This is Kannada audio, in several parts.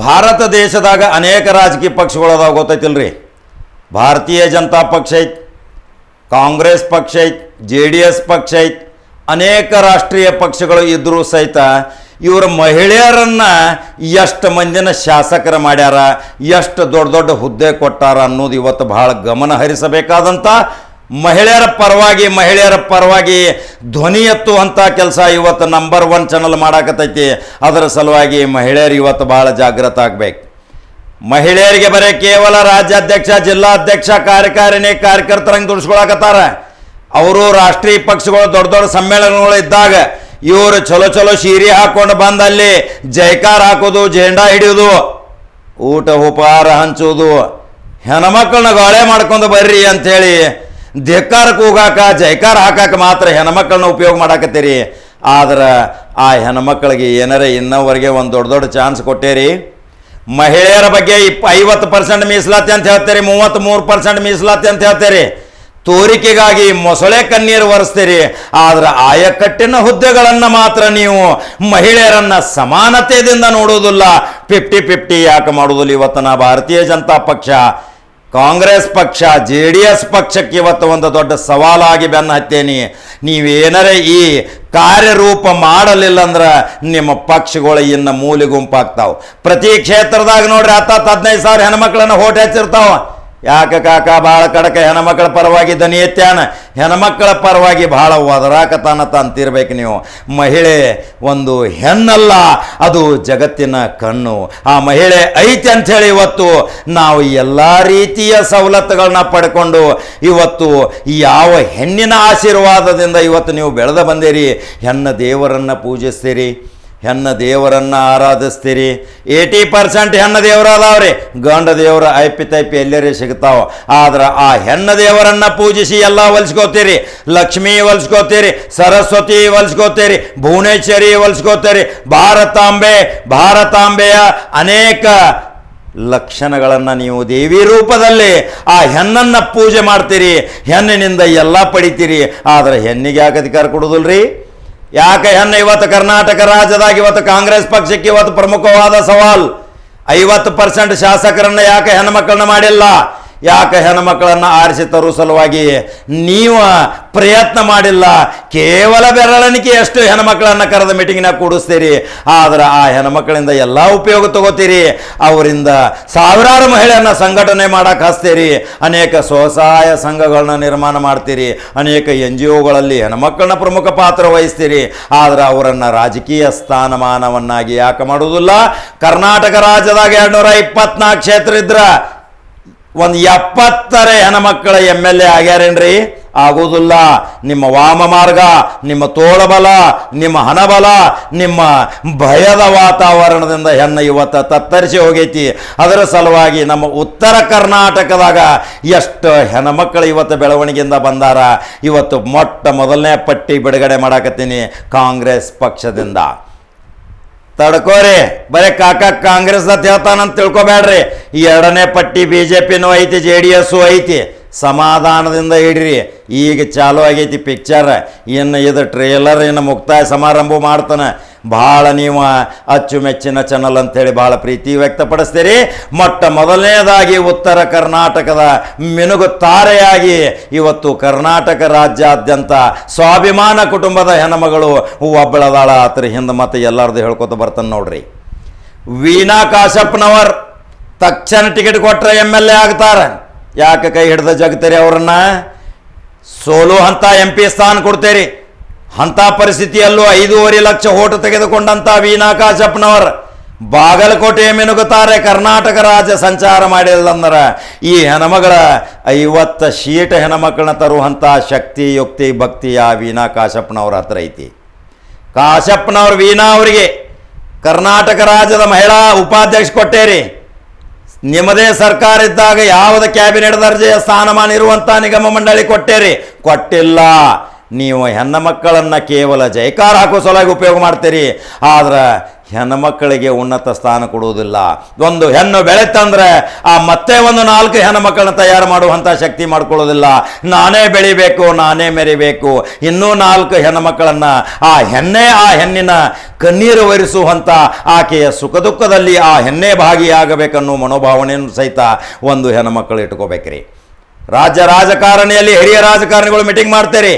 ಭಾರತ ದೇಶದಾಗ ಅನೇಕ ರಾಜಕೀಯ ಪಕ್ಷಗಳು ಅದಾವ, ಗೊತ್ತೈತಿಲ್ರಿ? ಭಾರತೀಯ ಜನತಾ ಪಕ್ಷ ಐತಿ, ಕಾಂಗ್ರೆಸ್ ಪಕ್ಷ ಐತಿ, ಜೆ ಡಿ ಎಸ್ ಪಕ್ಷ ಐತಿ, ಅನೇಕ ರಾಷ್ಟ್ರೀಯ ಪಕ್ಷಗಳು ಇದ್ದರೂ ಸಹಿತ ಇವರು ಮಹಿಳೆಯರನ್ನು ಎಷ್ಟು ಮಂದಿನ ಶಾಸಕರ ಮಾಡ್ಯಾರ, ಎಷ್ಟು ದೊಡ್ಡ ದೊಡ್ಡ ಹುದ್ದೆ ಕೊಟ್ಟಾರ ಅನ್ನೋದು ಇವತ್ತು ಬಹಳ ಗಮನ ಹರಿಸಬೇಕಾದಂಥ ಮಹಿಳೆಯರ ಪರವಾಗಿ ಮಹಿಳೆಯರ ಪರವಾಗಿ ಧ್ವನಿ ಎತ್ತುವಂಥ ಕೆಲಸ ಇವತ್ತು ನಂಬರ್ ಒನ್ ಚಾನಲ್ ಮಾಡಾಕತ್ತೈತಿ. ಅದರ ಸಲುವಾಗಿ ಮಹಿಳೆಯರು ಇವತ್ತು ಭಾಳ ಜಾಗೃತ ಆಗಬೇಕು. ಮಹಿಳೆಯರಿಗೆ ಬರೀ ಕೇವಲ ರಾಜ್ಯಾಧ್ಯಕ್ಷ, ಜಿಲ್ಲಾಧ್ಯಕ್ಷ, ಕಾರ್ಯಕಾರಿಣಿ, ಕಾರ್ಯಕರ್ತರಂಗೆ ದುಡಿಸ್ಕೊಳಕತ್ತಾರ. ಅವರು ರಾಷ್ಟ್ರೀಯ ಪಕ್ಷಗಳು ದೊಡ್ಡ ದೊಡ್ಡ ಸಮ್ಮೇಳನಗಳು ಇದ್ದಾಗ ಇವರು ಚಲೋ ಚಲೋ ಸೀರೆ ಹಾಕೊಂಡು ಬಂದಲ್ಲಿ ಜೈಕಾರ ಹಾಕೋದು, ಜೆಂಡಾ ಹಿಡಿಯೋದು, ಊಟ ಉಪಹಾರ ಹಂಚೋದು, ಹೆಣ್ಮಕ್ಳನ್ನ ಗಾಳೆ ಮಾಡ್ಕೊಂಡು ಬರ್ರಿ ಅಂಥೇಳಿ ಧಿಕ್ಕಾರಕ್ಕೆ ಹೋಗಾಕ ಜೈಕಾರ ಹಾಕಾಕ ಮಾತ್ರ ಹೆಣ್ಮಕ್ಳನ್ನ ಉಪಯೋಗ ಮಾಡಾಕತ್ತೀರಿ. ಆದ್ರೆ ಆ ಹೆಣ್ಮಕ್ಳಿಗೆ ಏನಾರ ಇನ್ನವರೆಗೆ ಒಂದು ದೊಡ್ಡ ದೊಡ್ಡ ಚಾನ್ಸ್ ಕೊಟ್ಟೇರಿ. ಮಹಿಳೆಯರ ಬಗ್ಗೆ ಇಪ್ ಐವತ್ತು ಪರ್ಸೆಂಟ್ ಮೀಸಲಾತಿ ಅಂತ ಹೇಳ್ತೀರಿ ಮೂವತ್ತ್ ಮೂರು ಪರ್ಸೆಂಟ್ ಮೀಸಲಾತಿ ಅಂತ ಹೇಳ್ತೀರಿ. ತೋರಿಕೆಗಾಗಿ ಮೊಸಳೆ ಕಣ್ಣೀರು ಒರೆಸ್ತೀರಿ. ಆದ್ರೆ ಆಯಕಟ್ಟಿನ ಹುದ್ದೆಗಳನ್ನು ಮಾತ್ರ ನೀವು ಮಹಿಳೆಯರನ್ನ ಸಮಾನತೆಯಿಂದ ನೋಡುವುದಿಲ್ಲ. ಫಿಫ್ಟಿ ಫಿಫ್ಟಿ ಯಾಕೆ ಮಾಡುವುದಿಲ್ಲ? ಇವತ್ತು ಭಾರತೀಯ ಜನತಾ ಪಕ್ಷ ಕಾಂಗ್ರೆಸ್ ಪಕ್ಷ, ಜೆ ಡಿ ಎಸ್ ಪಕ್ಷಕ್ಕೆ ಇವತ್ತು ಒಂದು ದೊಡ್ಡ ಸವಾಲಾಗಿ ಬೆನ್ನ ಹತ್ತೇನಿ ನೀವೇನರೇ ಈ ಕಾರ್ಯರೂಪ ಮಾಡಲಿಲ್ಲ ಅಂದ್ರೆ ನಿಮ್ಮ ಪಕ್ಷಗಳು ಇನ್ನು ಮೂಲೆ ಗುಂಪಾಗ್ತಾವೆ. ಪ್ರತಿ ಕ್ಷೇತ್ರದಾಗ ನೋಡ್ರಿ ಹತ್ತತ್ತು ಹದಿನೈದು ಸಾವಿರ ಹೆಣ್ಮಕ್ಳನ್ನ ಹೋಟ್ ಹಚ್ಚಿರ್ತಾವ. ಯಾಕೆ ಕಾಕ ಭಾಳ ಕಡಕ ಹೆಣ್ಮಕ್ಳ ಪರವಾಗಿ ದನಿ ಎತ್ತಾನ ಹೆಣ್ಮಕ್ಳ ಪರವಾಗಿ ಭಾಳ ಒದರಾಕತಾನ ಅಂತಿರ್ಬೇಕು ನೀವು. ಮಹಿಳೆ ಒಂದು ಹೆಣ್ಣಲ್ಲ, ಅದು ಜಗತ್ತಿನ ಕಣ್ಣು. ಆ ಮಹಿಳೆ ಐತಿ ಅಂಥೇಳಿ ಇವತ್ತು ನಾವು ಎಲ್ಲ ರೀತಿಯ ಸವಲತ್ತುಗಳನ್ನ ಪಡ್ಕೊಂಡು ಇವತ್ತು ಯಾವ ಹೆಣ್ಣಿನ ಆಶೀರ್ವಾದದಿಂದ ಇವತ್ತು ನೀವು ಬೆಳೆದು ಬಂದಿರಿ? ಹೆಣ್ಣ ದೇವರನ್ನು ಪೂಜಿಸ್ತೀರಿ? ಹೆಣ್ಣ ದೇವರನ್ನು ಆರಾಧಿಸ್ತೀರಿ. ಏಯ್ಟಿ ಪರ್ಸೆಂಟ್ ಹೆಣ್ಣ ದೇವರು ಅದಾವ್ರಿ ಗಂಡ ದೇವರ ಐಪಿ ತೈಪಿ ಎಲ್ಲರಿ ಸಿಗ್ತಾವ. ಆದ್ರೆ ಆ ಹೆಣ್ಣ ದೇವರನ್ನು ಪೂಜಿಸಿ ಎಲ್ಲ ಹೊಲ್ಸ್ಕೋತೀರಿ ಲಕ್ಷ್ಮೀ ಹೊಲ್ಸ್ಕೋತೀರಿ ಸರಸ್ವತಿ ಹೊಲ್ಸ್ಕೋತೀರಿ ಭುವನೇಶ್ವರಿ ಹೊಲ್ಸ್ಕೋತೀರಿ ಭಾರತಾಂಬೆ, ಭಾರತಾಂಬೆಯ ಅನೇಕ ಲಕ್ಷಣಗಳನ್ನು ನೀವು ದೇವಿ ರೂಪದಲ್ಲಿ ಆ ಹೆಣ್ಣನ್ನು ಪೂಜೆ ಮಾಡ್ತೀರಿ. ಹೆಣ್ಣಿನಿಂದ ಎಲ್ಲ ಪಡಿತೀರಿ. ಆದರೆ ಹೆಣ್ಣಿಗೆ ಯಾಕೆ ಅಧಿಕಾರ ಕೊಡೋದಿಲ್ರಿ? ಯಾಕೆ ಹೆಣ್ಣು ಇವತ್ತು ಕರ್ನಾಟಕ ರಾಜ್ಯದಾಗ ಇವತ್ತು ಕಾಂಗ್ರೆಸ್ ಪಕ್ಷಕ್ಕೆ ಇವತ್ತು ಪ್ರಮುಖವಾದ ಸವಾಲ್? ಐವತ್ತು ಪರ್ಸೆಂಟ್ ಶಾಸಕರನ್ನ ಯಾಕೆ ಹೆಣ್ಮಕ್ಳನ್ನ ಮಾಡಿಲ್ಲ? ಯಾಕೆ ಹೆಣ್ಮಕ್ಳನ್ನು ಆರಿಸಿ ತರೋ ಸಲುವಾಗಿ ನೀವು ಪ್ರಯತ್ನ ಮಾಡಿಲ್ಲ? ಕೇವಲ ಬೆರಳಿಕೆ ಎಷ್ಟು ಹೆಣ್ಮಕ್ಳನ್ನು ಕರೆದ ಮೀಟಿಂಗ್ನಾಗ ಕೂಡಿಸ್ತೀರಿ. ಆದರೆ ಆ ಹೆಣ್ಮಕ್ಳಿಂದ ಎಲ್ಲ ಉಪಯೋಗ ತಗೋತೀರಿ. ಅವರಿಂದ ಸಾವಿರಾರು ಮಹಿಳೆಯನ್ನ ಸಂಘಟನೆ ಮಾಡಕ್ಕೆ ಹಚ್ತೀರಿ. ಅನೇಕ ಸ್ವಸಹಾಯ ಸಂಘಗಳನ್ನ ನಿರ್ಮಾಣ ಮಾಡ್ತೀರಿ. ಅನೇಕ ಎನ್ ಜಿ ಒಗಳಲ್ಲಿ ಹೆಣ್ಮಕ್ಳನ್ನ ಪ್ರಮುಖ ಪಾತ್ರ ವಹಿಸ್ತೀರಿ. ಆದರೆ ಅವರನ್ನು ರಾಜಕೀಯ ಸ್ಥಾನಮಾನವನ್ನಾಗಿ ಯಾಕೆ ಮಾಡುವುದಿಲ್ಲ? ಕರ್ನಾಟಕ ರಾಜ್ಯದಾಗ ಎರಡು ನೂರ ಇಪ್ಪತ್ನಾಲ್ಕು ಕ್ಷೇತ್ರ ಇದ್ರ. ಒಂದು ಎಪ್ಪತ್ತರ ಹೆಣ್ಮಕ್ಕಳ ಎಂ ಎಲ್ ಎ ಆಗ್ಯಾರೇನ್ರಿ? ಆಗೋದಿಲ್ಲ. ನಿಮ್ಮ ವಾಮ ಮಾರ್ಗ, ನಿಮ್ಮ ತೋಳಬಲ, ನಿಮ್ಮ ಹಣಬಲ, ನಿಮ್ಮ ಭಯದ ವಾತಾವರಣದಿಂದ ಹೆಣ್ಣು ಇವತ್ತು ತತ್ತರಿಸಿ ಹೋಗೈತಿ. ಅದರ ಸಲುವಾಗಿ ನಮ್ಮ ಉತ್ತರ ಕರ್ನಾಟಕದಾಗ ಎಷ್ಟು ಹೆಣ್ಮಕ್ಕಳು ಇವತ್ತು ಬೆಳವಣಿಗೆಯಿಂದ ಬಂದಾರ. ಇವತ್ತು ಮೊಟ್ಟ ಮೊದಲನೇ ಪಟ್ಟಿ ಬಿಡುಗಡೆ ಮಾಡಾಕತ್ತೀನಿ ಕಾಂಗ್ರೆಸ್ ಪಕ್ಷದಿಂದ. ತಡ್ಕೋರಿ, ಬರೀ ಕಾಕ ಕಾಂಗ್ರೆಸ್ ಅಂತ ಹೇಳ್ತಾನಂತ ತಿಳ್ಕೊಬೇಡ್ರಿ. ಈ ಎರಡನೇ ಪಟ್ಟಿ ಬಿ ಜೆ ಪಿನೂ ಐತಿ ಜೆ ಡಿ ಎಸ್ಸು ಐತಿ. ಸಮಾಧಾನದಿಂದ ಇಡ್ರಿ. ಈಗ ಚಾಲು ಆಗೈತಿ ಪಿಕ್ಚರ್ ಇನ್ನು ಇದು ಟ್ರೇಲರ್ ಇನ್ನು ಮುಕ್ತಾಯ ಸಮಾರಂಭ ಮಾಡ್ತಾನೆ. ಭಾಳ ನೀವು ಅಚ್ಚುಮೆಚ್ಚಿನ ಚಾನಲ್ ಅಂತೇಳಿ ಭಾಳ ಪ್ರೀತಿ ವ್ಯಕ್ತಪಡಿಸ್ತೀರಿ. ಮೊಟ್ಟ ಮೊದಲನೇದಾಗಿ ಉತ್ತರ ಕರ್ನಾಟಕದ ಮಿನುಗು ತಾರೆಯಾಗಿ ಇವತ್ತು ಕರ್ನಾಟಕ ರಾಜ್ಯಾದ್ಯಂತ ಸ್ವಾಭಿಮಾನ ಕುಟುಂಬದ ಹೆಣ್ಮಗಳು ಒಬ್ಬಳದಾಳ. ಆತರ ಹಿಂದೆ ಮತ್ತೆ ಎಲ್ಲರದು ಹೇಳ್ಕೊತ ಬರ್ತಾನೆ ನೋಡ್ರಿ. ವೀಣಾ ಕಾಶಪ್ಪನವರ್ ತಕ್ಷಣ ಟಿಕೆಟ್ ಕೊಟ್ಟರೆ ಎಂ ಎಲ್ ಎ ಆಗ್ತಾರೆ. ಯಾಕೆ ಕೈ ಹಿಡ್ದ ಜಗತ್ತೀರಿ ಅವ್ರನ್ನ? ಸೋಲು ಅಂತ ಎಂ ಪಿ ಸ್ಥಾನ ಕೊಡ್ತೀರಿ. ಅಂಥ ಪರಿಸ್ಥಿತಿಯಲ್ಲೂ ಐದೂವರೆ ಲಕ್ಷ ಓಟು ತೆಗೆದುಕೊಂಡಂಥ ವೀನಾ ಕಾಶಪ್ಪನವರ್ ಬಾಗಲಕೋಟೆ ಮಿನುಗುತ್ತಾರೆ ಕರ್ನಾಟಕ ರಾಜ್ಯ ಸಂಚಾರ ಮಾಡಿಲ್ಲಂದ್ರೆ ಈ ಹೆಣ್ಮಗಳ, ಐವತ್ತು ಶೀಟ್ ಹೆಣ್ಮಕ್ಳನ್ನ ತರುವಂಥ ಶಕ್ತಿ, ಯುಕ್ತಿ, ಭಕ್ತಿ ಆ ವೀಣಾ ಕಾಶಪ್ಪನವ್ರ ಹತ್ರ ಐತಿ. ಕಾಶಪ್ಪನವ್ರು ವೀಣಾ ಅವರಿಗೆ ಕರ್ನಾಟಕ ರಾಜ್ಯದ ಮಹಿಳಾ ಉಪಾಧ್ಯಕ್ಷ ಕೊಟ್ಟೇರಿ. ನಿಮ್ಮದೇ ಸರ್ಕಾರ ಇದ್ದಾಗ ಯಾವ್ದು ಕ್ಯಾಬಿನೆಟ್ ದರ್ಜೆಯ ಸ್ಥಾನಮಾನ ಇರುವಂಥ ನಿಗಮ ಮಂಡಳಿ ಕೊಟ್ಟೇರಿ. ಕೊಟ್ಟಿಲ್ಲ. ನೀವು ಹೆಣ್ಣು ಮಕ್ಕಳನ್ನು ಕೇವಲ ಜೈಕಾರ ಹಾಕೋ ಸಲುವಾಗಿ ಉಪಯೋಗ ಮಾಡ್ತೀರಿ. ಆದ್ರೆ ಹೆಣ್ಣು ಮಕ್ಕಳಿಗೆ ಉನ್ನತ ಸ್ಥಾನ ಕೊಡುವುದಿಲ್ಲ. ಒಂದು ಹೆಣ್ಣು ಬೆಳೆತಂದ್ರೆ ಆ ಮತ್ತೆ ಒಂದು ನಾಲ್ಕು ಹೆಣ್ಣು ಮಕ್ಕಳನ್ನ ತಯಾರು ಮಾಡುವಂಥ ಶಕ್ತಿ ಮಾಡ್ಕೊಳ್ಳೋದಿಲ್ಲ. ನಾನೇ ಬೆಳಿಬೇಕು, ನಾನೇ ಮೆರಿಬೇಕು. ಇನ್ನೂ ನಾಲ್ಕು ಹೆಣ್ಣು ಮಕ್ಕಳನ್ನು ಆ ಹೆಣ್ಣೆ ಆ ಹೆಣ್ಣಿನ ಕಣ್ಣೀರು ಒರೆಸುವಂಥ ಆಕೆಯ ಸುಖ ದುಃಖದಲ್ಲಿ ಆ ಹೆಣ್ಣೆ ಭಾಗಿಯಾಗಬೇಕನ್ನೋ ಮನೋಭಾವನೆಯನ್ನು ಸಹಿತ ಒಂದು ಹೆಣ್ಣು ಮಕ್ಕಳು ಇಟ್ಕೋಬೇಕ್ರಿ. ರಾಜ್ಯ ರಾಜಕಾರಣಿಯಲ್ಲಿ ಹಿರಿಯ ರಾಜಕಾರಣಿಗಳು ಮೀಟಿಂಗ್ ಮಾಡ್ತೀರಿ.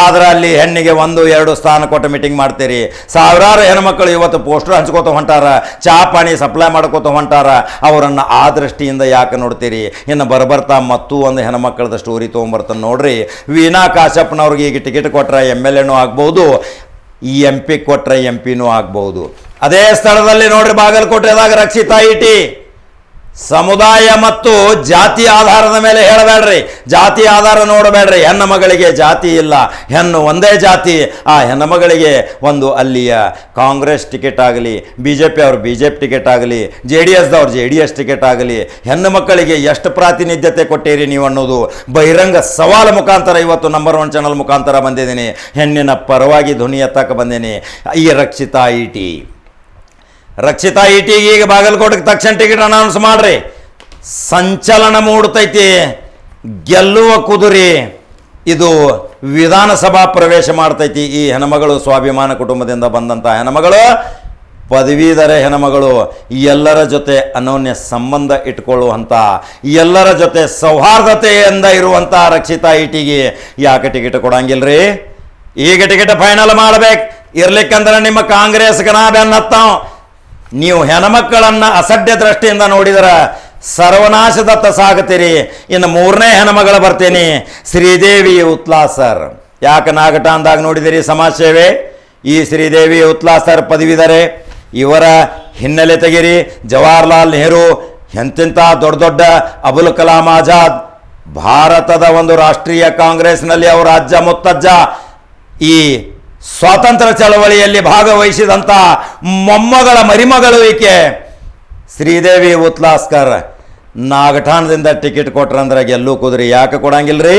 ಆದ್ರೆ ಅಲ್ಲಿ ಹೆಣ್ಣಿಗೆ ಒಂದು, ಎರಡು ಸ್ಥಾನ ಕೊಟ್ಟು ಮೀಟಿಂಗ್ ಮಾಡ್ತೀರಿ. ಸಾವಿರಾರು ಹೆಣ್ಮಕ್ಳು ಇವತ್ತು ಪೋಸ್ಟರ್ ಹಂಚ್ಕೋತ ಹೊಂಟಾರ, ಚಾ ಪಾಣಿ ಸಪ್ಲೈ ಮಾಡ್ಕೋತ ಹೊಂಟಾರ. ಅವರನ್ನು ಆ ದೃಷ್ಟಿಯಿಂದ ಯಾಕೆ ನೋಡ್ತೀರಿ? ಇನ್ನು ಬರಬರ್ತಾ ಮತ್ತೂ ಒಂದು ಹೆಣ್ಮಕ್ಳದ ಸ್ಟೋರಿ ತೊಗೊಂಬರ್ತಾನೆ ನೋಡ್ರಿ. ವೀಣಾ ಕಾಶಪ್ಪನವ್ರಿಗೆ ಈಗ ಟಿಕೆಟ್ ಕೊಟ್ರೆ ಎಂ ಎಲ್ ಎನೂ ಆಗ್ಬೋದು, ಈ ಎಂ ಪಿ ಕೊಟ್ರೆ ಎಂ ಪಿನೂ ಆಗ್ಬೋದು. ಅದೇ ಸ್ಥಳದಲ್ಲಿ ನೋಡ್ರಿ ಬಾಗಲಕೋಟೆದಾಗ ರಕ್ಷಿತಾ ಇಟಿ ಸಮುದಾಯ ಮತ್ತು ಜಾತಿ ಆಧಾರದ ಮೇಲೆ ಹೇಳಬೇಡ್ರಿ. ಜಾತಿ ಆಧಾರ ನೋಡಬೇಡ್ರಿ. ಹೆಣ್ಣು ಮಗಳಿಗೆ ಜಾತಿ ಇಲ್ಲ. ಹೆಣ್ಣು ಒಂದೇ ಜಾತಿ. ಆ ಹೆಣ್ಣು ಮಗಳಿಗೆ ಒಂದು ಅಲ್ಲಿಯ ಕಾಂಗ್ರೆಸ್ ಟಿಕೆಟ್ ಆಗಲಿ ಬಿ ಜೆ ಪಿ ಅವ್ರ ಬಿ ಜೆ ಪಿ ಟಿಕೆಟ್ ಆಗಲಿ ಜೆ ಡಿ ಎಸ್ದವ್ರು ಜೆ ಡಿ ಎಸ್ ಟಿಕೆಟ್ ಆಗಲಿ, ಹೆಣ್ಣು ಮಕ್ಕಳಿಗೆ ಎಷ್ಟು ಪ್ರಾತಿನಿಧ್ಯತೆ ಕೊಟ್ಟಿರಿ ನೀವು ಅನ್ನೋದು ಬಹಿರಂಗ ಸವಾಲು ಮುಖಾಂತರ ಇವತ್ತು ನಂಬರ್ ಒನ್ ಚಾನಲ್ ಮುಖಾಂತರ ಬಂದಿದ್ದೀನಿ. ಹೆಣ್ಣಿನ ಪರವಾಗಿ ಧ್ವನಿ ಎತ್ತಕ್ಕೆ ಬಂದೀನಿ ಈ ರಕ್ಷಿತಾ ಇಟಿ ರಕ್ಷಿತಾ ಇಟಿಗೆ ಈಗ ಬಾಗಲಕೋಟೆಗೆ ತಕ್ಷಣ ಟಿಕೆಟ್ ಅನೌನ್ಸ್ ಮಾಡ್ರಿ. ಸಂಚಲನ ಮೂಡ್ತೈತಿ. ಗೆಲ್ಲುವ ಕುದುರೆ. ಇದು ವಿಧಾನಸಭಾ ಪ್ರವೇಶ ಮಾಡ್ತೈತಿ ಈ ಹೆಣ್ಮಗಳು ಸ್ವಾಭಿಮಾನ ಕುಟುಂಬದಿಂದ ಬಂದಂಥ ಹೆಣ್ಮಗಳು. ಪದವೀಧರ ಹೆಣ್ಮಗಳು, ಎಲ್ಲರ ಜೊತೆ ಅನೋನ್ಯ ಸಂಬಂಧ ಇಟ್ಕೊಳ್ಳುವಂಥ ಎಲ್ಲರ ಜೊತೆ ಸೌಹಾರ್ದತೆಯಿಂದ ಇರುವಂಥ ರಕ್ಷಿತಾ ಇಟಿಗೆ ಯಾಕೆ ಟಿಕೆಟ್ ಕೊಡಂಗಿಲ್ರಿ? ಈಗ ಟಿಕೆಟ್ ಫೈನಲ್ ಮಾಡ್ಬೇಕು. ಇರ್ಲಿಕ್ಕಂದ್ರೆ ನಿಮ್ಮ ಕಾಂಗ್ರೆಸ್ ನಾ ಬೆನ್ನತ್ತಾವ್. ನೀವು ಹೆಣಮಕ್ಕಳನ್ನು ಅಸಡ್ಡೆ ದೃಷ್ಟಿಯಿಂದ ನೋಡಿದರೆ ಸರ್ವನಾಶದತ್ತ ಸಾಗುತ್ತೀರಿ. ಇನ್ನು ಮೂರನೇ ಹೆಣ್ಮಗಳು ಬರ್ತೀನಿ, ಶ್ರೀದೇವಿ ಉತ್ಲಾಸರ್ ಯಾಕೆ ನಾಗಟ ಅಂದಾಗ ನೋಡಿದಿರಿ ಸಮಾಜ ಸೇವೆ ಈ ಶ್ರೀದೇವಿ ಉತ್ಲಾಸರ್ ಪದವಿದರೆ ಇವರ ಹಿನ್ನೆಲೆ ತೆಗಿರಿ ಜವಾಹರ್ಲಾಲ್ ನೆಹರು, ಎಂತೆಂಥ ದೊಡ್ಡ ದೊಡ್ಡ ಅಬುಲ್ ಕಲಾಂ ಆಜಾದ್. ಭಾರತದ ಒಂದು ರಾಷ್ಟ್ರೀಯ ಕಾಂಗ್ರೆಸ್ನಲ್ಲಿ ಅವರು ಅಜ್ಜ ಮುತ್ತಜ್ಜ. ಈ ಸ್ವಾತಂತ್ರ್ಯ ಚಳವಳಿಯಲ್ಲಿ ಭಾಗವಹಿಸಿದಂಥ ಮೊಮ್ಮಗಳ ಮರಿಮಗಳು ಈಕೆ. ಶ್ರೀದೇವಿ ಉತ್ಲಾಸ್ಕರ್, ನಾಗಠಾಣದಿಂದ ಟಿಕೆಟ್ ಕೊಟ್ರಂದ್ರೆ ಗೆಲ್ಲು ಕುದ್ರಿ. ಯಾಕೆ ಕೊಡಂಗಿಲ್ರಿ?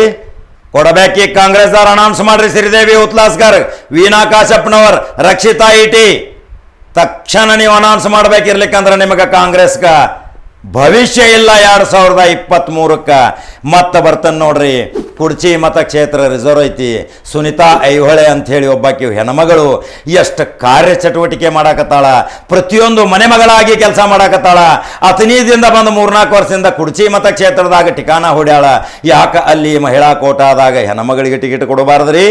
ಕೊಡಬೇಕಿ ಕಾಂಗ್ರೆಸ್ದವ್ರು ಅನೌನ್ಸ್ ಮಾಡ್ರಿ ಶ್ರೀದೇವಿ ಉತ್ಲಾಸ್ಕರ್ ವೀಣಾ ಕಾಶಪ್ಪನವರ್ ರಕ್ಷಿತಾ ಇಟಿ ತಕ್ಷಣ ನೀವು ಅನೌನ್ಸ್ ಮಾಡ್ಬೇಕಿರ್ಲಿಕ್ಕಂದ್ರೆ ನಿಮಗೆ ಕಾಂಗ್ರೆಸ್ಗ ಭವಿಷ್ಯ ಇಲ್ಲ ಎರಡು ಸಾವಿರದ ಇಪ್ಪತ್ತ್ಮೂರಕ್ಕೆ ಮತ್ತೆ ಬರ್ತಾನೆ ನೋಡ್ರಿ, ಕುಡ್ಚಿ ಮತಕ್ಷೇತ್ರ ರಿಸರ್ವ್ ಐತಿ. ಸುನಿತಾ ಐಹೊಳೆ ಅಂಥೇಳಿ ಒಬ್ಬಾಕಿ ಹೆಣ್ಮಗಳು ಎಷ್ಟು ಕಾರ್ಯಚಟುವಟಿಕೆ ಮಾಡಾಕತ್ತಾಳ. ಪ್ರತಿಯೊಂದು ಮನೆ ಮಗಳಾಗಿ ಕೆಲಸ ಮಾಡಾಕತ್ತಾಳ. ಅತನೀದಿಂದ ಬಂದು ಮೂರ್ನಾಲ್ಕು ವರ್ಷದಿಂದ ಕುಡ್ಚಿ ಮತಕ್ಷೇತ್ರದಾಗ ಠಿಕಾಣ ಹೊಡ್ಯಾಳ. ಯಾಕೆ ಅಲ್ಲಿ ಮಹಿಳಾ ಕೋಟಾದಾಗ ಹೆಣ್ಮಗಳಿಗೆ ಟಿಕೆಟ್ ಕೊಡಬಾರ್ದ್ರಿ?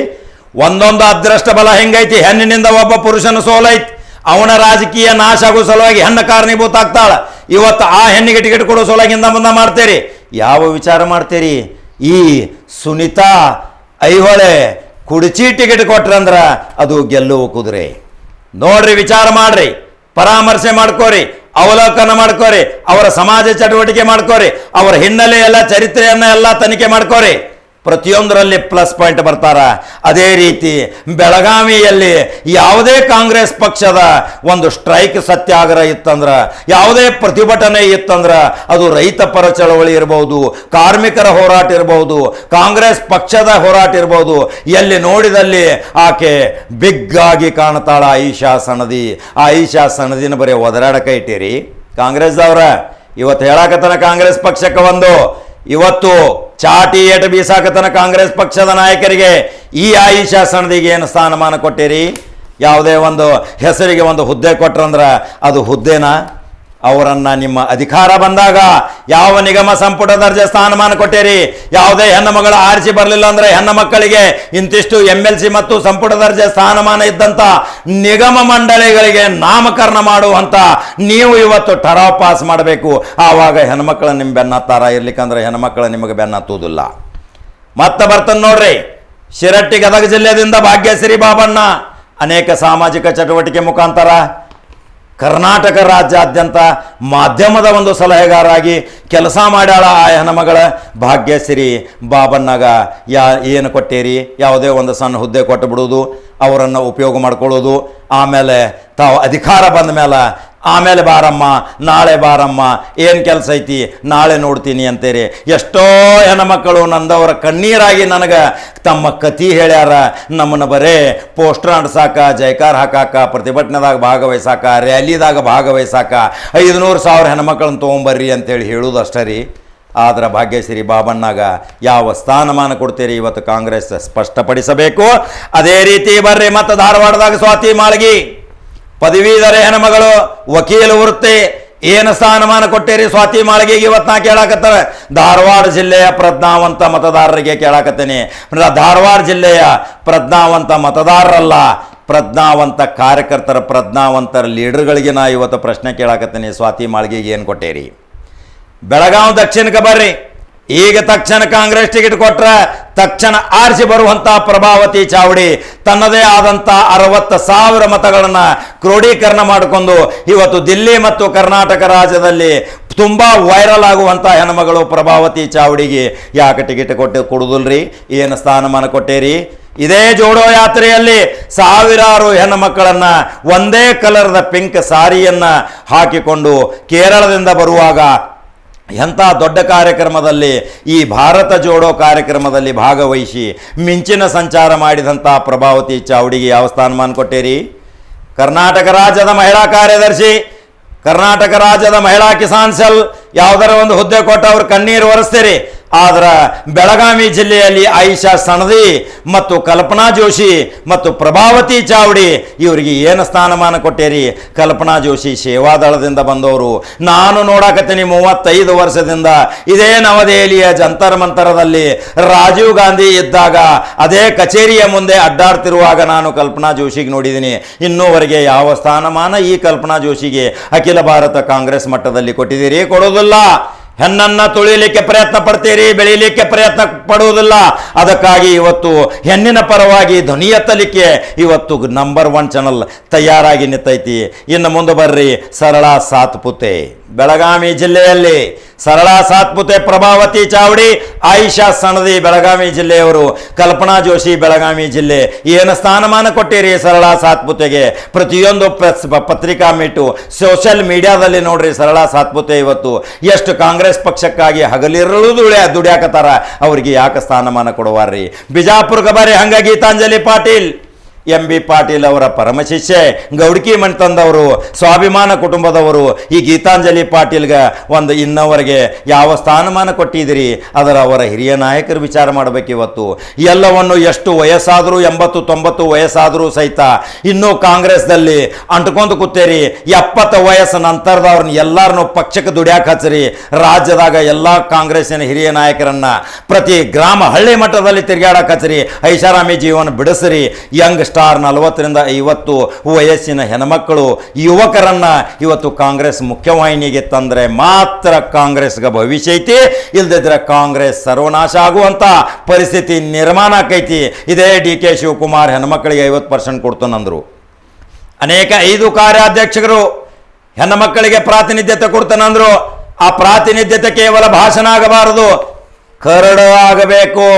ಒಂದೊಂದು ಅದೃಷ್ಟ ಬಲ ಹೆಂಗೈತಿ? ಹೆಣ್ಣಿನಿಂದ ಒಬ್ಬ ಪುರುಷನ ಸೋಲೈತಿ. ಅವನ ರಾಜಕೀಯ ನಾಶ ಆಗೋ ಸಲುವಾಗಿ ಹೆಣ್ಣು ಕಾರಣೀಭೂತ ಆಗ್ತಾಳೆ ಇವತ್ತು ಆ ಹೆಣ್ಣಿಗೆ ಟಿಕೆಟ್ ಕೊಡೋ ಸಲುವಾಗಿ ಹಿಂದ ಮುಂದೆ ಮಾಡ್ತೀರಿ. ಯಾವ ವಿಚಾರ ಮಾಡ್ತೀರಿ? ಈ ಸುನಿತಾ ಐಹೊಳೆ ಕುಡಚಿ ಟಿಕೆಟ್ ಕೊಟ್ರಂದ್ರ ಅದು ಗೆಲ್ಲುವ ಕುದುರೆ. ನೋಡ್ರಿ, ವಿಚಾರ ಮಾಡ್ರಿ. ಪರಾಮರ್ಶೆ ಮಾಡ್ಕೋರಿ. ಅವಲೋಕನ ಮಾಡ್ಕೋರಿ. ಅವರ ಸಮಾಜ ಚಟುವಟಿಕೆ ಮಾಡ್ಕೋರಿ. ಅವರ ಹಿನ್ನೆಲೆ ಎಲ್ಲ, ಚರಿತ್ರೆಯನ್ನ ಎಲ್ಲ ತನಿಖೆ ಮಾಡ್ಕೋರಿ. ಪ್ರತಿಯೊಂದರಲ್ಲಿ ಪ್ಲಸ್ ಪಾಯಿಂಟ್ ಬರ್ತಾರ. ಅದೇ ರೀತಿ ಬೆಳಗಾವಿಯಲ್ಲಿ ಯಾವುದೇ ಕಾಂಗ್ರೆಸ್ ಪಕ್ಷದ ಒಂದು ಸ್ಟ್ರೈಕ್ ಸತ್ಯಾಗ್ರಹ ಇತ್ತಂದ್ರೆ, ಯಾವುದೇ ಪ್ರತಿಭಟನೆ ಇತ್ತಂದ್ರೆ, ಅದು ರೈತ ಪರ ಚಳವಳಿ ಇರಬಹುದು ಕಾರ್ಮಿಕರ ಹೋರಾಟ ಇರಬಹುದು ಕಾಂಗ್ರೆಸ್ ಪಕ್ಷದ ಹೋರಾಟ ಇರಬಹುದು ಎಲ್ಲಿ ನೋಡಿದಲ್ಲಿ ಆಕೆ ಬಿಗ್ಗಾಗಿ ಕಾಣ್ತಾಳ ಆಯಿಷಾ ಸಣದಿ ಆ ಐಷಾ ಸಣದಿನ ಬರೀ ಒದರಾಡಕ ಇಟ್ಟಿರಿ ಕಾಂಗ್ರೆಸ್ದವ್ರ, ಇವತ್ತು ಹೇಳಕತ್ತನ ಕಾಂಗ್ರೆಸ್ ಪಕ್ಷಕ್ಕೆ ಒಂದು. ಇವತ್ತು ಚಾಟಿ ಏಟ ಬೀಸಾಕತನ ಕಾಂಗ್ರೆಸ್ ಪಕ್ಷದ ನಾಯಕರಿಗೆ ಈ ಆಯಿಷಾ ಶಾಸನದಿಗೆ ಏನು ಸ್ಥಾನಮಾನ ಕೊಟ್ಟಿರಿ? ಯಾವುದೇ ಒಂದು ಹೆಸರಿಗೆ ಒಂದು ಹುದ್ದೆ ಕೊಟ್ರಂದ್ರೆ ಅದು ಹುದ್ದೆನಾ? ಅವರನ್ನ ನಿಮ್ಮ ಅಧಿಕಾರ ಬಂದಾಗ ಯಾವ ನಿಗಮ ಸಂಪುಟ ದರ್ಜೆ ಸ್ಥಾನಮಾನ ಕೊಟ್ಟಿರಿ? ಯಾವುದೇ ಹೆಣ್ಣು ಮಗಳು ಆರಿಸಿ ಬರಲಿಲ್ಲ ಅಂದ್ರೆ ಹೆಣ್ಣು ಮಕ್ಕಳಿಗೆ ಇಂತಿಷ್ಟು ಎಂ ಎಲ್ ಸಿ ಮತ್ತು ಸಂಪುಟ ದರ್ಜೆ ಸ್ಥಾನಮಾನ ಇದ್ದಂತ ನಿಗಮ ಮಂಡಳಿಗಳಿಗೆ ನಾಮಕರಣ ಮಾಡುವಂತ ನೀವು ಇವತ್ತು ಠರಾವ್ ಪಾಸ್ ಮಾಡಬೇಕು. ಆವಾಗ ಹೆಣ್ಮಕ್ಳ ನಿಮ್ಮ ಬೆನ್ನತ್ತಾರ ಇರ್ಲಿಕ್ಕಂದ್ರೆ ಹೆಣ್ಮಕ್ಳು ನಿಮಗೆ ಬೆನ್ನತ್ತುವುದಿಲ್ಲ ಮತ್ತೆ ಬರ್ತಾನೆ ನೋಡ್ರಿ ಶಿರಟ್ಟಿ ಗದಗ ಜಿಲ್ಲೆಯಿಂದ ಭಾಗ್ಯಶ್ರೀ ಬಾಬಣ್ಣ ಅನೇಕ ಸಾಮಾಜಿಕ ಚಟುವಟಿಕೆ ಮುಖಾಂತರ ಕರ್ನಾಟಕ ರಾಜ್ಯಾದ್ಯಂತ ಮಾಧ್ಯಮದ ಒಂದು ಸಲಹೆಗಾರಾಗಿ ಕೆಲಸ ಮಾಡ್ಯಾಳ ಆ ಹೆಣ್ಮಗಳ ಭಾಗ್ಯಶ್ರೀ ಬಾಬಣ್ಣಗ. ಯಾ, ಏನು ಕೊಟ್ಟೇರಿ? ಯಾವುದೇ ಒಂದು ಸಣ್ಣ ಹುದ್ದೆ ಕೊಟ್ಟು ಬಿಡೋದು ಅವರನ್ನು ಉಪಯೋಗ ಮಾಡ್ಕೊಳ್ಳೋದು, ಆಮೇಲೆ ತಾವು ಅಧಿಕಾರ ಬಂದ ಮೇಲೆ ಆಮೇಲೆ ಬಾರಮ್ಮ, ನಾಳೆ ಬಾರಮ್ಮ, ಏನು ಕೆಲಸ ಐತಿ, ನಾಳೆ ನೋಡ್ತೀನಿ ಅಂತೇರಿ. ಎಷ್ಟೋ ಹೆಣ್ಮಕ್ಕಳು ನಂದವರ ಕಣ್ಣೀರಾಗಿ ನನಗೆ ತಮ್ಮ ಕತಿ ಹೇಳ್ಯಾರ, ನಮ್ಮನ್ನು ಬರೇ ಪೋಸ್ಟರ್ ಅಂಡ್ಸಾಕ ಜೈಕಾರ ಹಾಕಾಕ, ಪ್ರತಿಭಟನೆದಾಗ ಭಾಗವಹಿಸಾಕ, ರ್ಯಾಲಿದಾಗ ಭಾಗವಹಿಸಾಕ, ಐದುನೂರು ಸಾವಿರ ಹೆಣ್ಮಕ್ಳನ್ನ ತೊಗೊಂಬರ್ರಿ ಅಂತೇಳಿ ಹೇಳುವುದಷ್ಟೇ ರೀ. ಆದ್ರೆ ಭಾಗ್ಯಶ್ರೀ ಬಾಬಣ್ಣಾಗ ಯಾವ ಸ್ಥಾನಮಾನ ಕೊಡ್ತೀರಿ ಇವತ್ತು ಕಾಂಗ್ರೆಸ್ ಸ್ಪಷ್ಟಪಡಿಸಬೇಕು. ಅದೇ ರೀತಿ ಬರ್ರಿ ಮತ್ತು ಧಾರವಾಡದಾಗ ಸ್ವಾತಿ ಮಾಳ್ಗಿ. ಪದವೀಧರ ಹೆಣ್ಮಗಳು ವಕೀಲ ವೃತ್ತಿ, ಏನು ಸ್ಥಾನಮಾನ ಕೊಟ್ಟೇರಿ ಸ್ವಾತಿ ಮಾಳಿಗೆಗೆ ಇವತ್ತು ನಾ ಕೇಳಾಕತ್ತಾರೆ ಧಾರವಾಡ ಜಿಲ್ಲೆಯ ಪ್ರಜ್ಞಾವಂತ ಮತದಾರರಿಗೆ ಕೇಳಾಕತ್ತೀನಿ. ಧಾರವಾಡ ಜಿಲ್ಲೆಯ ಪ್ರಜ್ಞಾವಂತ ಮತದಾರರಲ್ಲ, ಪ್ರಜ್ಞಾವಂತ ಕಾರ್ಯಕರ್ತರ, ಪ್ರಜ್ಞಾವಂತರ ಲೀಡರ್ಗಳಿಗೆ ನಾ ಇವತ್ತು ಪ್ರಶ್ನೆ ಕೇಳಾಕತ್ತೀನಿ, ಸ್ವಾತಿ ಮಾಳಿಗೆಗೆ ಏನು ಕೊಟ್ಟೇರಿ? ಬೆಳಗಾವಿ ದಕ್ಷಿಣಕ್ಕೆ ಬರ್ರಿ. ಈಗ ತಕ್ಷಣ ಕಾಂಗ್ರೆಸ್ ಟಿಕೆಟ್ ಕೊಟ್ರ ತಕ್ಷಣ ಆರಿಸಿ ಬರುವಂತ ಪ್ರಭಾವತಿ ಚಾವಡಿ, ತನ್ನದೇ ಆದಂತ ಅರವತ್ತು ಸಾವಿರ ಮತಗಳನ್ನ ಕ್ರೋಢೀಕರಣ ಮಾಡಿಕೊಂಡು ಇವತ್ತು ದಿಲ್ಲಿ ಮತ್ತು ಕರ್ನಾಟಕ ರಾಜ್ಯದಲ್ಲಿ ತುಂಬಾ ವೈರಲ್ ಆಗುವಂತ ಹೆಣ್ಮಗಳು ಪ್ರಭಾವತಿ ಚಾವಡಿಗೆ ಯಾಕೆ ಟಿಕೆಟ್ ಕೊಟ್ಟು ಕೊಡುದಿಲ್ರಿ? ಏನು ಸ್ಥಾನಮಾನ ಕೊಟ್ಟೇರಿ? ಇದೇ ಜೋಡೋ ಯಾತ್ರೆಯಲ್ಲಿ ಸಾವಿರಾರು ಹೆಣ್ಣು ಮಕ್ಕಳನ್ನ ಒಂದೇ ಕಲರ್ದ ಪಿಂಕ್ ಸಾರಿಯನ್ನ ಹಾಕಿಕೊಂಡು ಕೇರಳದಿಂದ ಬರುವಾಗ ಎಂಥ ದೊಡ್ಡ ಕಾರ್ಯಕ್ರಮದಲ್ಲಿ ಈ ಭಾರತ ಜೋಡೋ ಕಾರ್ಯಕ್ರಮದಲ್ಲಿ ಭಾಗವಹಿಸಿ ಮಿಂಚಿನ ಸಂಚಾರ ಮಾಡಿದಂಥ ಪ್ರಭಾವತಿ ಚಾವಡಿಗೆ ಯಾವ ಸ್ಥಾನಮಾನ ಕೊಟ್ಟೇರಿ? ಕರ್ನಾಟಕ ರಾಜ್ಯದ ಮಹಿಳಾ ಕಾರ್ಯದರ್ಶಿ, ಕರ್ನಾಟಕ ರಾಜ್ಯದ ಮಹಿಳಾ ಕಿಸಾನ್ ಸೆಲ್, ಯಾವುದರ ಒಂದು ಹುದ್ದೆ ಕೊಟ್ಟು ಅವ್ರು ಕಣ್ಣೀರು ಒರೆಸ್ತೀರಿ. ಆದ್ರ ಬೆಳಗಾವಿ ಜಿಲ್ಲೆಯಲ್ಲಿ ಆಯಿಷಾ ಸಣದಿ ಮತ್ತು ಕಲ್ಪನಾ ಜೋಶಿ ಮತ್ತು ಪ್ರಭಾವತಿ ಚಾವಡಿ ಇವರಿಗೆ ಏನು ಸ್ಥಾನಮಾನ ಕೊಟ್ಟೇರಿ? ಕಲ್ಪನಾ ಜೋಶಿ ಸೇವಾದಳದಿಂದ ಬಂದವರು. ನಾನು ನೋಡಾಕತ್ತೀನಿ ಮೂವತ್ತೈದು ವರ್ಷದಿಂದ. ಇದೇ ನವದೆಹಲಿಯ ಜಂತರ ಮಂತರದಲ್ಲಿ ರಾಜೀವ್ ಗಾಂಧಿ ಇದ್ದಾಗ ಅದೇ ಕಚೇರಿಯ ಮುಂದೆ ಅಡ್ಡಾಡ್ತಿರುವಾಗ ನಾನು ಕಲ್ಪನಾ ಜೋಶಿಗೆ ನೋಡಿದ್ದೀನಿ. ಇನ್ನೂವರೆಗೆ ಯಾವ ಸ್ಥಾನಮಾನ ಈ ಕಲ್ಪನಾ ಜೋಶಿಗೆ? ಅಖಿಲ ಭಾರತ ಕಾಂಗ್ರೆಸ್ ಮಟ್ಟದಲ್ಲಿ ಕೊಟ್ಟಿದ್ದೀರಿ? ಕೊಡೋದಿಲ್ಲ. ಹೆಣ್ಣನ್ನ ತುಳಿಲಿಕ್ಕೆ ಪ್ರಯತ್ನ ಪಡ್ತೀರಿ, ಬೆಳೀಲಿಕ್ಕೆ ಪ್ರಯತ್ನ ಪಡುವುದಿಲ್ಲ. ಅದಕ್ಕಾಗಿ ಇವತ್ತು ಹೆಣ್ಣಿನ ಪರವಾಗಿ ಧ್ವನಿ ಎತ್ತಲಿಕ್ಕೆ ಇವತ್ತು ನಂಬರ್ ಒನ್ ಚಾನಲ್ ತಯಾರಾಗಿ ನಿಂತೈತಿ. ಇನ್ನು ಮುಂದೆ ಬರ್ರಿ, ಸರಳ ಸಾತ್ಪುತೆ ಬೆಳಗಾವಿ ಜಿಲ್ಲೆಯಲ್ಲಿ ಸರಳ ಸಾತ್ಪುತೆ ಪ್ರಭಾವತಿ ಚಾವಡಿ, ಆಯಿಷಾ ಸಣದಿ ಬೆಳಗಾವಿ ಜಿಲ್ಲೆಯವರು, ಕಲ್ಪನಾ ಜೋಶಿ ಬೆಳಗಾವಿ ಜಿಲ್ಲೆ. ಏನು ಸ್ಥಾನಮಾನ ಕೊಟ್ಟಿರಿ ಸರಳ ಸಾತ್ಪುತೆಗೆ? ಪ್ರತಿಯೊಂದು ಪತ್ರಿಕಾ ಮೀಟು, ಸೋಷಿಯಲ್ ಮೀಡಿಯಾದಲ್ಲಿ ನೋಡ್ರಿ ಸರಳ ಸಾತ್ಪುತೆ ಇವತ್ತು. ಎಷ್ಟು ಕಾಂಗ್ರೆಸ್ ಪಕ್ಷಕ್ಕಾಗಿ ಹಗಲಿರಲು ದುಡಿಯ ದುಡಿಯಾಕತ್ತಾರ, ಅವ್ರಿಗೆ ಯಾಕೆ ಸ್ಥಾನಮಾನ ಕೊಡುವಾರ್ರಿ? ಬಿಜಾಪುರ್ಗೆ ಬಾರಿ ಹಂಗ ಗೀತಾಂಜಲಿ ಪಾಟೀಲ್. ಎಂ ಬಿ ಪಾಟೀಲ್ ಅವರ ಪರಮ ಶಿಷ್ಯೆ, ಗೌಡ್ಕಿ ಮಣ್ ತಂದವರು, ಸ್ವಾಭಿಮಾನ ಕುಟುಂಬದವರು, ಈ ಗೀತಾಂಜಲಿ ಪಾಟೀಲ್ಗೆ ಒಂದು ಇನ್ನವರೆಗೆ ಯಾವ ಸ್ಥಾನಮಾನ ಕೊಟ್ಟಿದ್ದೀರಿ? ಅದರ ಅವರ ಹಿರಿಯ ನಾಯಕರು ವಿಚಾರ ಮಾಡಬೇಕು ಇವತ್ತು. ಎಲ್ಲವನ್ನು ಎಷ್ಟು ವಯಸ್ಸಾದರೂ, ಎಂಬತ್ತು, ತೊಂಬತ್ತು ವಯಸ್ಸಾದರೂ ಸಹಿತ ಇನ್ನೂ ಕಾಂಗ್ರೆಸ್ದಲ್ಲಿ ಅಂಟ್ಕೊಂಡು ಕೂತೇರಿ. ಎಪ್ಪತ್ತು ವಯಸ್ಸು ನಂತರದವ್ರನ್ನ ಎಲ್ಲರನ್ನು ಪಕ್ಷಕ್ಕೆ ದುಡಿಯಾಕ ಹಚ್ಚರಿ. ರಾಜ್ಯದಾಗ ಎಲ್ಲ ಕಾಂಗ್ರೆಸ್ಸಿನ ಹಿರಿಯ ನಾಯಕರನ್ನು ಪ್ರತಿ ಗ್ರಾಮ ಹಳ್ಳಿ ಮಟ್ಟದಲ್ಲಿ ತಿರುಗಾಡಕ ಹಚ್ಚರಿ. ಐಷಾರಾಮಿ ಜೀವನ ಬಿಡಿಸ್ರಿ. ಯಂಗ್ ಸ್ಟಾರ್ ನಲವತ್ತರಿಂದ ಐವತ್ತು ವಯಸ್ಸಿನ ಹೆಣ್ಮಕ್ಕಳು ಯುವಕರನ್ನ ಇವತ್ತು ಕಾಂಗ್ರೆಸ್ ಮುಖ್ಯವಾಹಿನಿಗೆ ತಂದ್ರೆ ಮಾತ್ರ ಕಾಂಗ್ರೆಸ್ಗೆ ಭವಿಷ್ಯ ಐತಿ. ಇಲ್ಲದಿದ್ದರೆ ಕಾಂಗ್ರೆಸ್ ಸರ್ವನಾಶ ಆಗುವಂತ ಪರಿಸ್ಥಿತಿ ನಿರ್ಮಾಣ ಆಕೈತಿ. ಇದೇ ಡಿ ಕೆ ಶಿವಕುಮಾರ್ ಹೆಣ್ಮಕ್ಕಳಿಗೆ ಐವತ್ತು ಪರ್ಸೆಂಟ್ ಕೊಡ್ತಾನಂದರು ಅನೇಕ ಐದು ಕಾರ್ಯಾಧ್ಯಕ್ಷರು ಹೆಣ್ಮಕ್ಕಳಿಗೆ ಪ್ರಾತಿನಿಧ್ಯತೆ ಕೊಡ್ತಾನಂದರು ಆ ಪ್ರಾತಿನಿಧ್ಯತೆ ಕೇವಲ ಭಾಷಣ ಆಗಬಾರದು. ಕರಡು ಆಗಬೇಕು.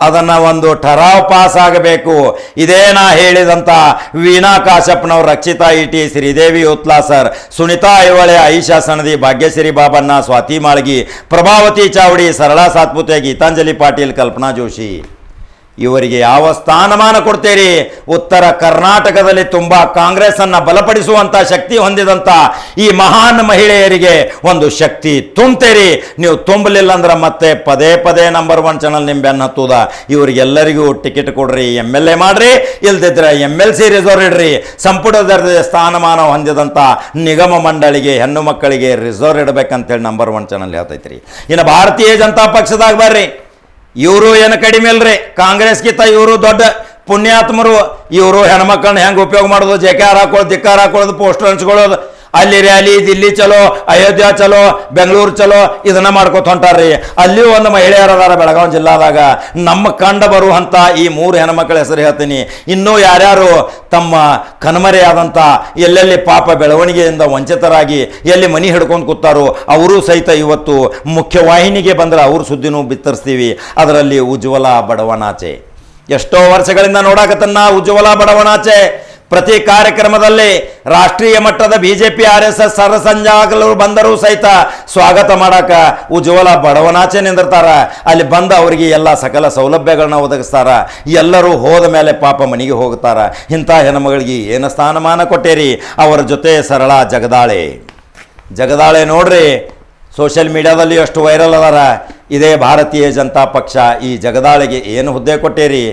ಅದನ್ನ ಒಂದು ಠರಾವ್ ಪಾಸ್ ಆಗಬೇಕು. ಇದೇ ನಾ ಹೇಳಿದಂತ ವೀಣಾ ಕಾಶಪ್ಪನವ್ರ ರಕ್ಷಿತಾ ಇಟಿ ಶ್ರೀದೇವಿ ಉತ್ಲಾ ಸರ್, ಸುನಿತಾ ಐವಳೆ, ಐಶಾ ಸಣದಿ ಭಾಗ್ಯಶ್ರೀ ಬಾಬಣ್ಣ, ಸ್ವಾತಿ ಮಾಳ್ಗಿ, ಪ್ರಭಾವತಿ ಚಾವಡಿ, ಸರಳಾ ಸಾತ್ಪುತೆ, ಗೀತಾಂಜಲಿ ಪಾಟೀಲ್, ಕಲ್ಪನಾ ಜೋಶಿ. ಇವರಿಗೆ ಯಾವ ಸ್ಥಾನಮಾನ ಕೊಡ್ತೀರಿ? ಉತ್ತರ ಕರ್ನಾಟಕದಲ್ಲಿ ತುಂಬ ಕಾಂಗ್ರೆಸ್ ಅನ್ನ ಬಲಪಡಿಸುವಂತ ಶಕ್ತಿ ಹೊಂದಿದಂತ ಈ ಮಹಾನ್ ಮಹಿಳೆಯರಿಗೆ ಒಂದು ಶಕ್ತಿ ತುಂಬ್ತೀರಿ. ನೀವು ತುಂಬಲಿಲ್ಲ ಅಂದ್ರೆ ಮತ್ತೆ ಪದೇ ಪದೇ ನಂಬರ್ ಒನ್ ಚಾನಲ್ ನಿಮ್ ಬೆನ್ನ ಹತ್ತುದ. ಇವರಿಗೆಲ್ಲರಿಗೂ ಟಿಕೆಟ್ ಕೊಡ್ರಿ ಎಂ ಎಲ್ ಎ ಮಾಡ್ರಿ. ಇಲ್ದಿದ್ರೆ ಎಂ ಎಲ್ ಸಿ ರಿಸರ್ವ್ ಇಡ್ರಿ. ಸಂಪುಟ ದರ್ಜೆಯ ಸ್ಥಾನಮಾನ ಹೊಂದಿದಂತ ನಿಗಮ ಮಂಡಳಿಗೆ, ಹೆಣ್ಣು ಮಕ್ಕಳಿಗೆ ರಿಸರ್ವ್ ಇಡಬೇಕಂತೇಳಿ ನಂಬರ್ ಒನ್ ಚಾನಲ್ ಹೇಳ್ತೈತ್ರಿ. ಇನ್ನು ಭಾರತೀಯ ಜನತಾ ಪಕ್ಷದಾಗ ಬರ್ರಿ. ಇವರು ಏನು ಕಡಿಮೆ ಇಲ್ರಿ? ಕಾಂಗ್ರೆಸ್ಗಿಂತ ಇವರು ದೊಡ್ಡ ಪುಣ್ಯಾತ್ಮರು. ಇವರು ಹೆಣ್ಮಕ್ಳನ್ನ ಹೆಂಗೆ ಉಪಯೋಗ ಮಾಡೋದು? ಜೆಕಾರ ಹಾಕೊಳ್ಳೋದು ಧಿಕ್ಕಾರ ಹಾಕೊಳ್ಳೋದು ಪೋಸ್ಟರ್ ಹಂಚ್ಕೊಳ್ಳೋದು. ಅಲ್ಲಿ ರ್ಯಾಲಿ ದಿಲ್ಲಿ ಚಲೋ, ಅಯೋಧ್ಯ ಚಲೋ, ಬೆಂಗಳೂರು ಚಲೋ, ಇದನ್ನ ಮಾಡ್ಕೊತ ಹೊಂಟಾರ್ರಿ. ಅಲ್ಲಿಯೂ ಒಂದು ಮಹಿಳೆಯರು ಅದಾರ ಬೆಳಗಾವಿ ಜಿಲ್ಲಾದಾಗ. ನಮ್ಮ ಕಂಡ ಬರುವಂತ ಈ ಮೂರು ಹೆಣ್ಮಕ್ಳ ಹೆಸರು ಹೇಳ್ತೀನಿ. ಇನ್ನೂ ಯಾರ್ಯಾರು ತಮ್ಮ ಕಣ್ಮರೆಯಾದಂಥ ಎಲ್ಲೆಲ್ಲಿ ಪಾಪ ಬೆಳವಣಿಗೆಯಿಂದ ವಂಚಿತರಾಗಿ, ಎಲ್ಲಿ ಮನಿ ಹಿಡ್ಕೊಂಡು ಕೂತಾರೋ, ಅವರು ಸಹಿತ ಇವತ್ತು ಮುಖ್ಯವಾಹಿನಿಗೆ ಬಂದ್ರೆ ಅವ್ರ ಸುದ್ದಿನೂ ಬಿತ್ತರಿಸ್ತೀವಿ. ಅದರಲ್ಲಿ ಉಜ್ವಲ ಬಡವನಾಚೆ. ಎಷ್ಟೋ ವರ್ಷಗಳಿಂದ ನೋಡಾಕತ್ತನ್ನ ಉಜ್ವಲ ಬಡವನಾಚೆ. ಪ್ರತಿ ಕಾರ್ಯಕ್ರಮದಲ್ಲಿ ರಾಷ್ಟ್ರೀಯ ಮಟ್ಟದ ಬಿಜೆಪಿ, ಆರ್ ಎಸ್ ಎಸ್, ಸರಸಂಜಾಗಲರು ಬಂದರೂ ಸಹಿತ ಸ್ವಾಗತ ಮಾಡಾಕ ಉಜ್ವಲ ಬಡವನಾಚೆ ನಿಂದಿರ್ತಾರ. ಅಲ್ಲಿ ಬಂದ ಅವರಿಗೆ ಎಲ್ಲ ಸಕಲ ಸೌಲಭ್ಯಗಳನ್ನ ಒದಗಿಸ್ತಾರ. ಎಲ್ಲರೂ ಹೋದ ಮೇಲೆ ಪಾಪ ಮನೆಗೆ ಹೋಗ್ತಾರ ಇಂಥ ಹೆಣ್ಮಗಳಿಗೆ ಏನು ಸ್ಥಾನಮಾನ ಕೊಟ್ಟೇರಿ? ಅವರ ಜೊತೆ ಸರಳ ಜಗದಾಳೆ. ಜಗದಾಳೆ ನೋಡ್ರಿ, ಸೋಷಿಯಲ್ ಮೀಡಿಯಾದಲ್ಲಿ ಅಷ್ಟು ವೈರಲ್ ಅದಾರ. ಇದೇ ಭಾರತೀಯ ಜನತಾ ಪಕ್ಷ ಈ ಜಗದಾಳೆಗೆ ಏನು ಹುದ್ದೆ ಕೊಟ್ಟೇರಿ?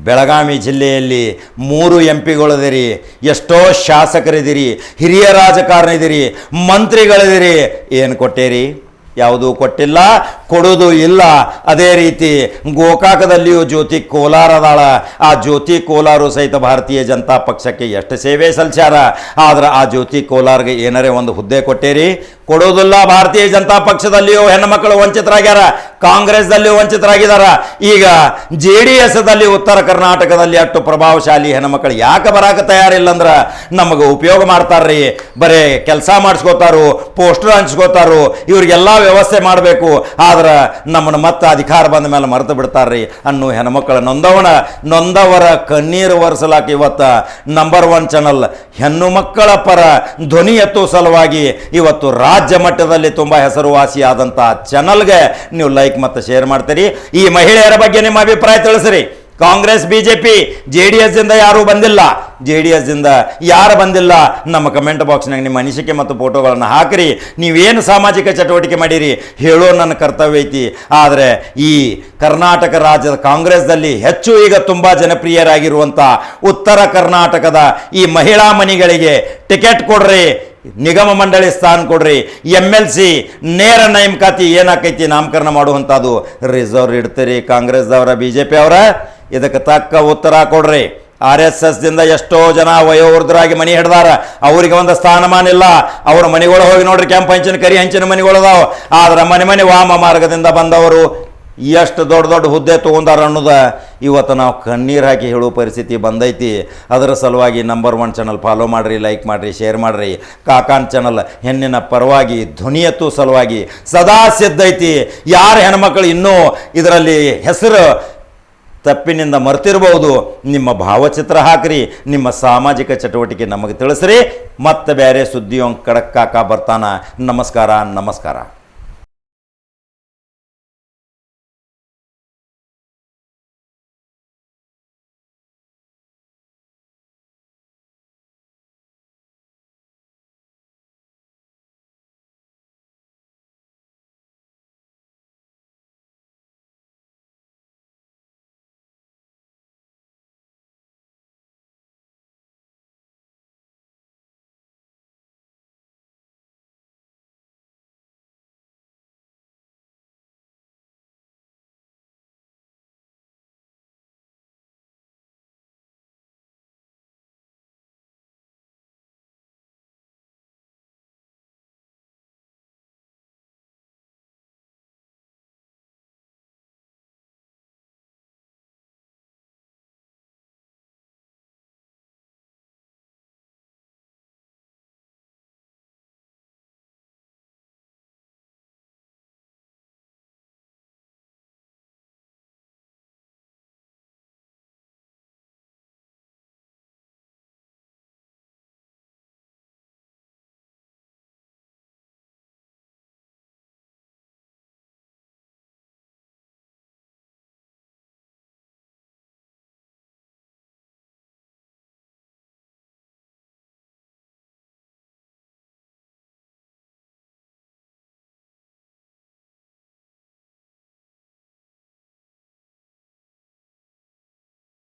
ಬೆಳಗಾವಿ ಜಿಲ್ಲೆಯಲ್ಲಿ ಮೂರು ಎಂ ಪಿಗಳಿದಿರಿ ಎಷ್ಟೋ ಶಾಸಕರಿದ್ದೀರಿ ಹಿರಿಯ ರಾಜಕಾರಣಿದಿರಿ ಇದ್ದೀರಿ ಮಂತ್ರಿಗಳಿದ್ದೀರಿ ಏನು ಕೊಟ್ಟೇರಿ? ಯಾವುದೂ ಕೊಟ್ಟಿಲ್ಲ ಕೊಡೋದು ಇಲ್ಲ. ಅದೇ ರೀತಿ ಗೋಕಾಕದಲ್ಲಿಯೂ ಜ್ಯೋತಿ ಕೋಲಾರ ಅದಾಳ ಆ ಜ್ಯೋತಿ ಕೋಲಾರು ಸಹಿತ ಭಾರತೀಯ ಜನತಾ ಪಕ್ಷಕ್ಕೆ ಎಷ್ಟು ಸೇವೆ ಸಲ್ಸ್ಯಾರ ಆದ್ರೆ ಆ ಜ್ಯೋತಿ ಕೋಲಾರ್ಗೆ ಏನರೇ ಒಂದು ಹುದ್ದೆ ಕೊಟ್ಟೇರಿ ಕೊಡೋದಿಲ್ಲ ಭಾರತೀಯ ಜನತಾ ಪಕ್ಷದಲ್ಲಿಯೂ ಹೆಣ್ಣುಮಕ್ಕಳು ವಂಚಿತರಾಗ್ಯಾರ, ಕಾಂಗ್ರೆಸ್ದಲ್ಲಿಯೂ ವಂಚಿತರಾಗಿದ್ದಾರೆ ಈಗ ಜೆ ಡಿ ಎಸ್ದಲ್ಲಿ ಉತ್ತರ ಕರ್ನಾಟಕದಲ್ಲಿ ಅಷ್ಟು ಪ್ರಭಾವಶಾಲಿ ಹೆಣ್ಮಕ್ಳು ಯಾಕೆ ಬರಾಕ ತಯಾರಿಲ್ಲ ಅಂದ್ರೆ ನಮಗೆ ಉಪಯೋಗ ಮಾಡ್ತಾರ್ರಿ. ಬರೇ ಕೆಲಸ ಮಾಡಿಸ್ಕೋತಾರು, ಪೋಸ್ಟರ್ ಹಂಚ್ಕೋತಾರು ಇವ್ರಿಗೆಲ್ಲ ವ್ಯವಸ್ಥೆ ಮಾಡಬೇಕು. ಆದ್ರೆ ನಮ್ಮನ್ನು ಮತ್ತೆ ಅಧಿಕಾರ ಬಂದ ಮೇಲೆ ಮರೆತು ಬಿಡ್ತಾರ್ರಿ ಅನ್ನು ಹೆಣ್ಮಕ್ಳ ನೊಂದವನ, ನೊಂದವರ ಕಣ್ಣೀರು ಒರೆಸಲಾಕ ಇವತ್ತು ನಂಬರ್ ಒನ್ ಚಾನಲ್ ಹೆಣ್ಣು ಮಕ್ಕಳ ಪರ ಧ್ವನಿ ಎತ್ತುವ ಸಲುವಾಗಿ ಇವತ್ತು ರಾಜ್ಯ ಮಟ್ಟದಲ್ಲಿ ತುಂಬ ಹೆಸರುವಾಸಿಯಾದಂಥ ಚಾನಲ್ಗೆ ನೀವು ಲೈಕ್ ಮತ್ತು ಶೇರ್ ಮಾಡ್ತೀರಿ. ಈ ಮಹಿಳೆಯರ ಬಗ್ಗೆ ನಿಮ್ಮ ಅಭಿಪ್ರಾಯ ತಿಳಿಸ್ರಿ. Congress B J P J D S ಇಂದ ಯಾರೂ ಬಂದಿಲ್ಲ. ಜೆ ಡಿ ಯಾರು ಬಂದಿಲ್ಲ? ನಮ್ಮ ಕಮೆಂಟ್ ಬಾಕ್ಸ್ನಾಗ ನಿಮ್ಮ ಅನಿಸಿಕೆ ಮತ್ತು ಫೋಟೋಗಳನ್ನು ಹಾಕಿರಿ. ನೀವೇನು ಸಾಮಾಜಿಕ ಚಟುವಟಿಕೆ ಮಾಡಿರಿ? ಹೇಳೋ ನನ್ನ ಕರ್ತವ್ಯ ಐತಿ. ಆದರೆ ಈ ಕರ್ನಾಟಕ ರಾಜ್ಯದ ಕಾಂಗ್ರೆಸ್ದಲ್ಲಿ ಹೆಚ್ಚು ಈಗ ತುಂಬ ಜನಪ್ರಿಯರಾಗಿರುವಂಥ ಉತ್ತರ ಕರ್ನಾಟಕದ ಈ ಮಹಿಳಾ ಮನಿಗಳಿಗೆ ಟಿಕೆಟ್ ಕೊಡ್ರಿ. ನಿಗಮ ಮಂಡಳಿ ಸ್ಥಾನ ಕೊಡ್ರಿ. ಎಂ ಎಲ್ ಸಿ ನೇರ ನೇಮಕಾತಿ ಏನಾಕೈತಿ ನಾಮಕರಣ ಮಾಡುವಂಥದ್ದು ರಿಸರ್ವ್ ಇಡ್ತೀರಿ ಕಾಂಗ್ರೆಸ್ದವರ ಬಿ ಜೆ ಪಿ ಅವರ? ಇದಕ್ಕೆ ತಕ್ಕ ಉತ್ತರ ಕೊಡ್ರಿ. ಆರ್ ಎಸ್ ಎಸ್ ದಿಂದ ಎಷ್ಟೋ ಜನ ವಯೋವೃದ್ಧರಾಗಿ ಮನೆ ಹಿಡ್ದಾರ. ಅವರಿಗೆ ಒಂದು ಸ್ಥಾನಮಾನ ಇಲ್ಲ. ಅವ್ರ ಮನೆಗಳು ಹೋಗಿ ನೋಡ್ರಿ, ಕೆಂಪು ಹಂಚಿನ, ಕರಿ ಹಂಚಿನ ಮನೆಗಳದಾವ ಆದ್ರೆ ಮನೆ ಮನೆ ವಾಮ ಮಾರ್ಗದಿಂದ ಬಂದವರು ಎಷ್ಟು ದೊಡ್ಡ ದೊಡ್ಡ ಹುದ್ದೆ ತೊಗೊಂಡಾರ ಅನ್ನೋದ ಇವತ್ತು ನಾವು ಕಣ್ಣೀರು ಹಾಕಿ ಹೇಳೋ ಪರಿಸ್ಥಿತಿ ಬಂದೈತಿ. ಅದರ ಸಲುವಾಗಿ ನಂಬರ್ ಒನ್ ಚಾನಲ್ ಫಾಲೋ ಮಾಡಿರಿ ಲೈಕ್ ಮಾಡಿರಿ ಶೇರ್ ಮಾಡಿರಿ. ಕಾಕಾನ್ ಚಾನಲ್ ಹೆಣ್ಣಿನ ಪರವಾಗಿ, ಧ್ವನಿಯತ್ತು ಸಲುವಾಗಿ ಸದಾ ಸಿದ್ಧೈತಿ ಯಾರು ಹೆಣ್ಮಕ್ಳು ಇನ್ನೂ ಇದರಲ್ಲಿ ಹೆಸರು ತಪ್ಪಿನಿಂದ ಮರ್ತಿರ್ಬೋದು, ನಿಮ್ಮ ಭಾವಚಿತ್ರ ಹಾಕ್ರಿ, ನಿಮ್ಮ ಸಾಮಾಜಿಕ ಚಟುವಟಿಕೆ ನಮಗೆ ತಿಳಿಸ್ರಿ. ಮತ್ತೆ ಬೇರೆ ಸುದ್ದಿಯೊಂದು ಕಡಕ್ಕಾಕ ಬರ್ತಾನ. ನಮಸ್ಕಾರ ನಮಸ್ಕಾರ.